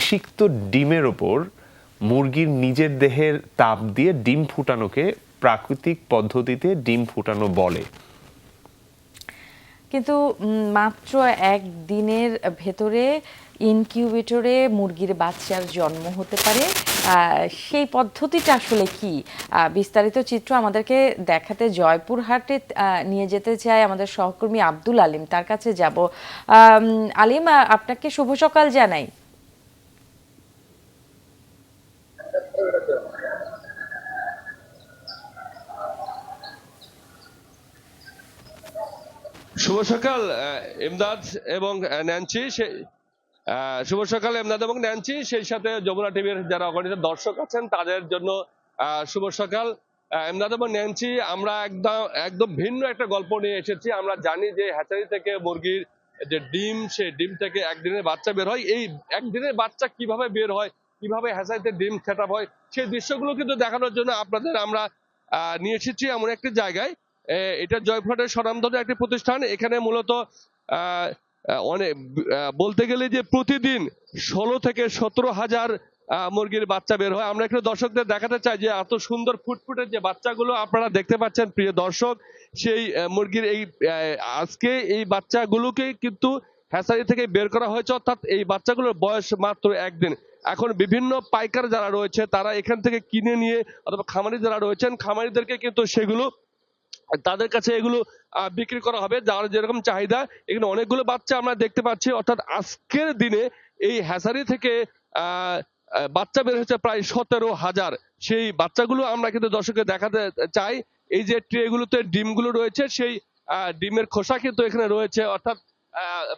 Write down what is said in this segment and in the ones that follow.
নিষিক্ত ডিমের ওপর মুরগির নিজের দেহের তাপ দিয়ে ডিম ফুটানোকে প্রাকৃতিক পদ্ধতিতে ডিম ফুটানো বলে। কিন্তু মাত্র এক দিনের ভেতরে ইনকিউবেটরে মুরগির বাচ্চার জন্ম হতে পারে। সেই পদ্ধতিটা আসলে কি? বিস্তারিত চিত্র আমাদেরকে দেখাতে জয়পুরহাটে নিয়ে যেতে চায় আমাদের সহকর্মী আব্দুল আলিম। তার কাছে যাব। আলিম আপনাকে শুভ সকাল জানাই। শুভ সকাল ইমদাদ এবং ন্যান্সি। সে- শুভ সকাল, ইমদাদ এবং ন্যান্সি। সেই সাথে যমুনা টিভির যারা অগণিত দর্শক আছেন, তাদের জন্য শুভ সকাল। ইমদাদ এবং ন্যান্সি, আমরা একদম একদম ভিন্ন একটা গল্প নিয়ে এসেছি। আমরা জানি যে হ্যাচারি থেকে মুরগির যে ডিম, সেই ডিম থেকে একদিনের বাচ্চা বের হয়। এই একদিনের বাচ্চা কীভাবে বের হয়, কীভাবে হ্যাচারিতে ডিম সেট হয়, সেই দৃশ্যগুলো কিন্তু দেখানোর জন্য আপনাদের আমরা নিয়ে এসেছি এমন একটি জায়গায়। এটা জয়পুরহাটের স্বনামধন্য একটি প্রতিষ্ঠান। এখানে মূলত অনেক বলতে গেলে যে প্রতিদিন ষোলো থেকে সতেরো হাজার মুরগির বাচ্চা বের হয়। আমরা একটু দর্শকদের দেখাতে চাই যে এত সুন্দর ফুটফুটের যে বাচ্চাগুলো আপনারা দেখতে পাচ্ছেন, প্রিয় দর্শক, সেই মুরগির এই আজকে এই বাচ্চাগুলোকে কিন্তু হ্যাসারি থেকে বের করা হয়েছে। অর্থাৎ এই বাচ্চাগুলোর বয়স মাত্র একদিন। এখন বিভিন্ন পাইকার যারা রয়েছে, তারা এখান থেকে কিনে নিয়ে অথবা খামারি যারা রয়েছেন, খামারিদেরকে কিন্তু সেগুলো তাদের কাছে এগুলো বিক্রি করা হবে। যার যেরকম চাহিদা, এখানে অনেকগুলো বাচ্চা আমরা দেখতে পাচ্ছি। অর্থাৎ আজকের দিনে এই হ্যাসারি থেকে বাচ্চা বের হচ্ছে প্রায় সতেরো হাজার। সেই বাচ্চাগুলো আমরা কিন্তু দর্শককে দেখাতে চাই। এই যে ট্রেগুলোতে ডিমগুলো রয়েছে, সেই ডিমের খোসা কিন্তু এখানে রয়েছে। অর্থাৎ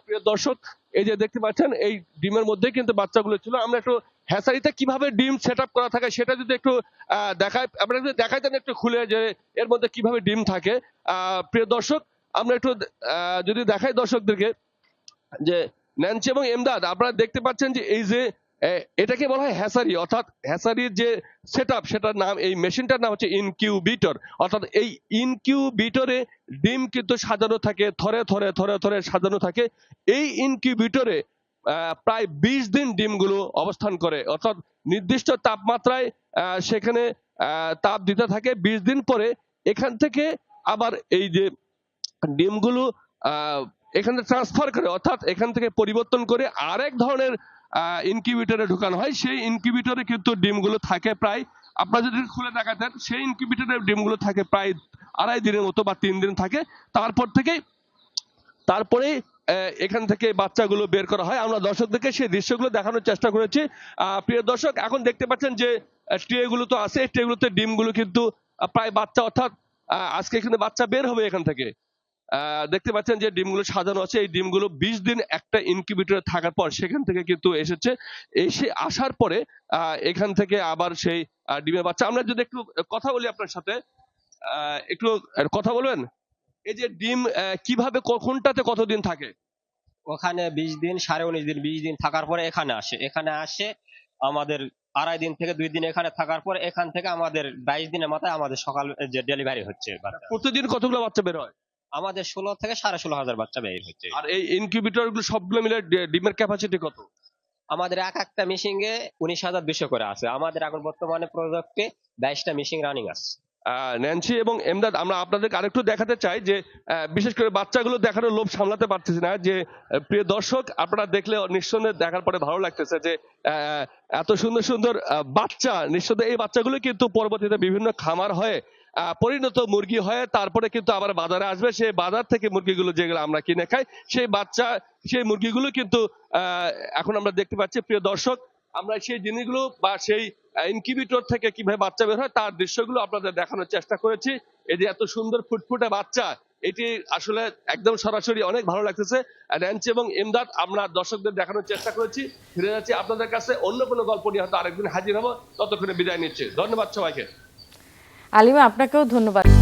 প্রিয় দর্শক, এই যে দেখতে পাচ্ছেন, এই ডিমের মধ্যে কিন্তু বাচ্চাগুলো ছিল। আমরা একটু হ্যাসারিতে কীভাবে ডিম সেট করা থাকে সেটা যদি একটু দেখায়, আমরা যদি দেখাইতেন একটু খুলে যে এর মধ্যে কীভাবে ডিম থাকে। প্রিয় দর্শক, আমরা একটু যদি দেখাই দর্শকদেরকে যে ন্যান্সি এবং এমদাদ, আপনারা দেখতে পাচ্ছেন যে এই যে এটাকে বলা হয় হ্যাসারি, অর্থাৎ হ্যাসারির যে সেট সেটার নাম, এই মেশিনটার নাম হচ্ছে ইনকিউবিটর। অর্থাৎ এই ইনকিউবিটরে ডিম কিন্তু সাজানো থাকে, থরে থরে থরে থরে সাজানো থাকে। এই ইনকিউবিটরে প্রায় বিশ দিন ডিমগুলো অবস্থান করে। অর্থাৎ নির্দিষ্ট তাপমাত্রায় সেখানে তাপ দিতে থাকে। বিশ দিন পরে এখান থেকে আবার এই যে ডিমগুলো এখানে ট্রান্সফার করে, অর্থাৎ এখান থেকে পরিবর্তন করে আরেক ধরনের ইনকিউবেটরে ঢুকানো হয়। সেই ইনকিউবেটরে কিন্তু ডিমগুলো থাকে প্রায়, আপনারা যদি খুলে দেখাতেন, সেই ইনকিউবেটরের ডিমগুলো থাকে প্রায় আড়াই দিনের মতো বা তিন দিন থাকে। তারপর থেকে, তারপরে এখান থেকে বাচ্চাগুলো বের করা হয়। আমরা দর্শকদেরকে সেই দৃশ্যগুলো দেখানোর চেষ্টা করেছি। প্রিয় দর্শক, এখন দেখতে পাচ্ছেন যে ট্রেগুলো তো আছে। ট্রেগুলোতে ডিমগুলো কিন্তু প্রায় বাচ্চা, অর্থাৎ আজকে এখানে বাচ্চা বের হবে এখান থেকে। দেখতে পাচ্ছেন যে, ডিমগুলো সাজানো আছে। এই ডিমগুলো বিশ দিন একটা ইনকিউবেটরে থাকার পর সেখান থেকে কিন্তু এসেছে। এসে আসার পরে এখান থেকে আবার সেই ডিমের বাচ্চা। আমরা যদি একটু কথা বলি আপনার সাথে। একটু কথা বলবেন? এই যে ডিম কীভাবে কোনটাতে কতদিন থাকে? ওখানে বিশ দিন সাড়ে উনিশ দিন বিশ দিন থাকার পরে এখানে আসে। এখানে আসে আমাদের আড়াই দিন থেকে দুই দিন এখানে থাকার পর এখান থেকে আমাদের বাইশ দিনের মাথায় আমাদের সকাল যে ডেলিভারি হচ্ছে প্রতিদিন কতগুলো বাচ্চা বের হয়? আমাদের ষোলো থেকে সাড়ে ষোলো হাজার বাচ্চা বের হচ্ছে। আর এই ইনকিউবেটরগুলো সবগুলো মিলে ডিমের ক্যাপাসিটি কত? আমাদের এক একটা মিশিং এ উনিশ হাজার দুশো করে আছে। আমাদের এখন বর্তমানে প্রজেক্টে বাইশটা মিশিং রানিং আছে। ন্যান্সি এবং এমদাদ আমরা আপনাদেরকে আরেকটু দেখাতে চাই যে বিশেষ করে বাচ্চাগুলো দেখানোর লোভ সামলাতে পারতেছি না, যে প্রিয় দর্শক, আপনারা দেখলে নিঃসন্দেহে দেখার পরে ভালো লাগতেছে যে এত সুন্দর সুন্দর বাচ্চা, নিঃসন্দেহে এই বাচ্চাগুলো কিন্তু পরবর্তীতে বিভিন্ন খামার হয়ে পরিণত মুরগি হয়ে তারপরে কিন্তু আবার বাজারে আসবে। সেই বাজার থেকে মুরগিগুলো যেগুলো আমরা কিনে খাই, সেই বাচ্চা, সেই মুরগিগুলো কিন্তু এখন আমরা দেখতে পাচ্ছি, প্রিয় দর্শক আমরা সেই জিনিসগুলো বা সেই ইনকিউবেটর থেকে কীভাবে বাচ্চা বের হয় তার দৃশ্যগুলো আপনাদের দেখানোর চেষ্টা করেছি। এই যে এত সুন্দর ফুটফুটে বাচ্চা, এটি আসলে একদম সরাসরি অনেক ভালো লাগতেছে। র্যাঞ্চি এবং ইমদাদ, আমরা দর্শকদের দেখানোর চেষ্টা করেছি। ফিরে যাচ্ছি আপনাদের কাছে, অন্য কোনো গল্প নিয়ে হয়তো আরেকদিন হাজির হব। ততক্ষণে বিদায় নিচ্ছি। ধন্যবাদ সবাইকে। আলিমা, আপনাকেও ধন্যবাদ।